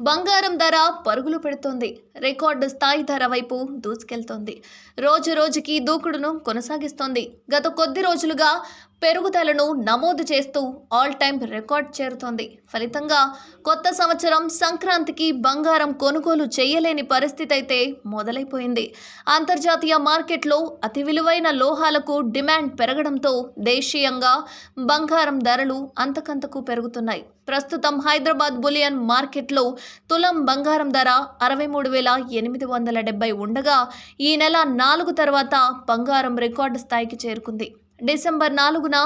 బంగారం ధర పరుగులు పెడుతోంది. రికార్డు స్థాయి ధర వైపు దూసుకెళ్తోంది. రోజు రోజుకి దూకుడును కొనసాగిస్తోంది. గత కొద్ది రోజులుగా పెరుగుదలను నమోదు చేస్తూ ఆల్ టైమ్ రికార్డ్ చేరుతోంది. ఫలితంగా కొత్త సంవత్సరం సంక్రాంతికి బంగారం కొనుగోలు చేయలేని పరిస్థితి అయితే మొదలైపోయింది. అంతర్జాతీయ మార్కెట్లో అతి విలువైన లోహాలకు డిమాండ్ పెరగడంతో దేశీయంగా బంగారం ధరలు అంతకంతకు పెరుగుతున్నాయి. ప్రస్తుతం హైదరాబాద్ బులియన్ మార్కెట్లో తులం బంగారం ధర అరవై మూడు వేల ఎనిమిది వందల డెబ్బై ఉండగా ఈ నెల నాలుగు తర్వాత బంగారం రికార్డు స్థాయికి చేరుకుంది. డిసెంబర్ నాలుగున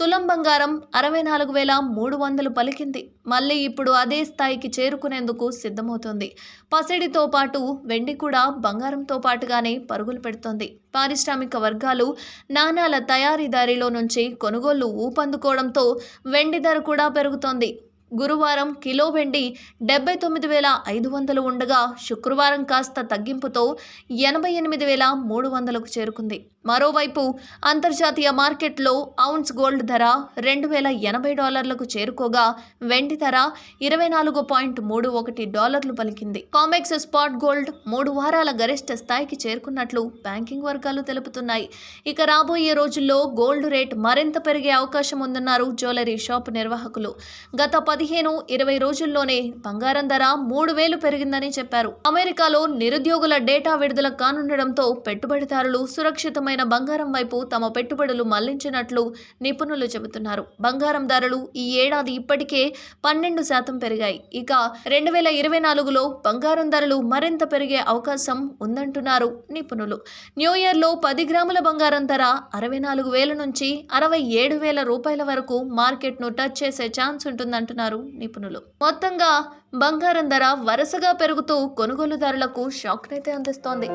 తులం బంగారం అరవై నాలుగు వేల మూడు వందలు పలికింది. మళ్ళీ ఇప్పుడు అదే స్థాయికి చేరుకునేందుకు సిద్ధమవుతుంది. పసిడితో పాటు వెండి కూడా బంగారంతో పాటుగానే పరుగులు పెడుతోంది. పారిశ్రామిక వర్గాలు నాణాల తయారీదారిలో నుంచి కొనుగోళ్ళు ఊపందుకోవడంతో వెండి ధర కూడా పెరుగుతోంది. గురువారం కిలో వెండి డెబ్బై తొమ్మిది వేల ఐదు వందలు ఉండగా శుక్రవారం కాస్త తగ్గింపుతో ఎనభై ఎనిమిది వేల మూడు వందలకు చేరుకుంది. మరోవైపు అంతర్జాతీయ మార్కెట్లో ఔన్స్ గోల్డ్ ధర రెండు వేల ఎనభై డాలర్లకు చేరుకోగా వెండి ధర ఇరవై నాలుగు పాయింట్ మూడు ఒకటి డాలర్లు పలికింది. కామెక్స్ స్పాట్ గోల్డ్ మూడు వారాల గరిష్ట స్థాయికి చేరుకున్నట్లు బ్యాంకింగ్ వర్గాలు తెలుపుతున్నాయి. ఇక రాబోయే రోజుల్లో గోల్డ్ రేట్ మరింత పెరిగే అవకాశం ఉందన్నారు జ్యువెలరీ షాప్ నిర్వాహకులు. గత పదిహేను ఇరవై రోజుల్లోనే బంగారం ధర మూడు వేలు పెరిగిందని చెప్పారు. అమెరికాలో నిరుద్యోగుల డేటా విడుదల కానుండడంతో పెట్టుబడిదారులు సురక్షితమైన బంగారం వైపు తమ పెట్టుబడులు మళ్ళించినట్లు నిపుణులు చెబుతున్నారు. బంగారం ధరలు ఈ ఏడాది ఇప్పటికే పన్నెండు శాతం పెరిగాయి. ఇక రెండు వేల ఇరవై నాలుగులో బంగారం ధరలు మరింత పెరిగే అవకాశం ఉందంటున్నారు నిపుణులు. న్యూ ఇయర్లో పది గ్రాముల బంగారం ధర అరవై నాలుగు వేల నుంచి అరవై ఏడు వేల రూపాయల వరకు మార్కెట్ను టచ్ చేసే ఛాన్స్ ఉంటుందంటున్నారు నిపుణులు. మొత్తంగా బంగారం ధర వరుసగా పెరుగుతూ కొనుగోలుదారులకు షాక్నైతే అందిస్తోంది.